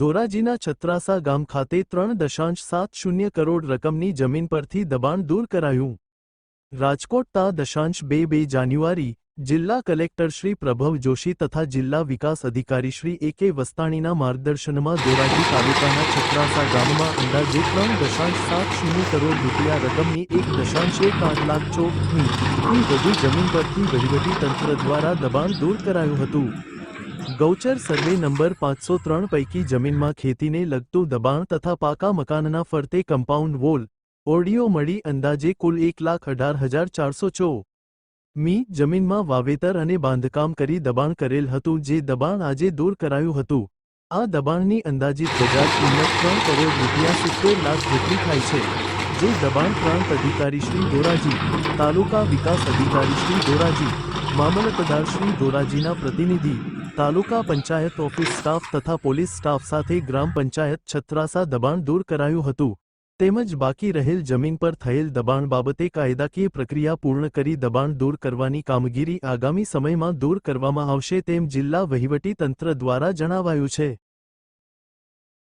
ધોરાજીના છત્રાસા ગામ ખાતે ત્રણ દશાંશ સાત શૂન્ય કરોડ રકમની જમીન પરથી દબાણ દૂર કરાયું. રાજકોટ તા દશાંશ બે બે જાન્યુઆરી, જિલ્લા કલેક્ટર શ્રી પ્રભવ જોશી તથા જિલ્લા વિકાસ અધિકારી શ્રી એ કે વસ્તાણીના માર્ગદર્શનમાં ધોરાજી તાલુકાના છત્રાસા ગામમાં અંદાજે ત્રણ દશાંશ સાત શૂન્ય કરોડ રૂપિયા રકમની એક દશાંશ એક આઠ લાખ ચોકની વધુ જમીન પરથી વહીવટી તંત્ર દ્વારા દબાણ દૂર કરાયું હતું. ગૌચર સર્વે નંબર પાંચસો ત્રણ પૈકી જમીનમાં ખેતીને લગતું દબાણ તથા પાકા મકાનના ફરતે કમ્પાઉન્ડ વોલ. ઓરડીઓ મળી અંદાજે કુલ એક લાખ અઢાર હજાર ચારસો ચો. મી, જમીનમાં વાવેતર અને બાંધકામ કરી દબાણ કરેલ હતું જે દબાણ આજે દૂર કરાયું હતું. આ દબાણની અંદાજિત બજાર કિંમત ત્રણ કરોડ રૂપિયા સિત્તેર લાખ જેટલી થાય છે, જે દબાણ પ્રાંત અધિકારી શ્રી દોરાજી તાલુકા વિકાસ અધિકારી શ્રી દોરાજી મામલતદાર શ્રી દોરાજીના પ્રતિનિધિ તાલુકા પંચાયત ઓફિસ સ્ટાફ તથા પોલીસ સ્ટાફ સાથે ગ્રામ પંચાયત છત્રાસા દબાણ દૂર કરાયું હતું. તેમજ બાકી રહેલ જમીન પર થયેલ દબાણ બાબતે કાયદાકીય પ્રક્રિયા પૂર્ણ કરી દબાણ દૂર કરવાની કામગીરી આગામી સમયમાં દૂર કરવામાં આવશે તેમ જિલ્લા વહીવટી તંત્ર દ્વારા જણાવાયું છે.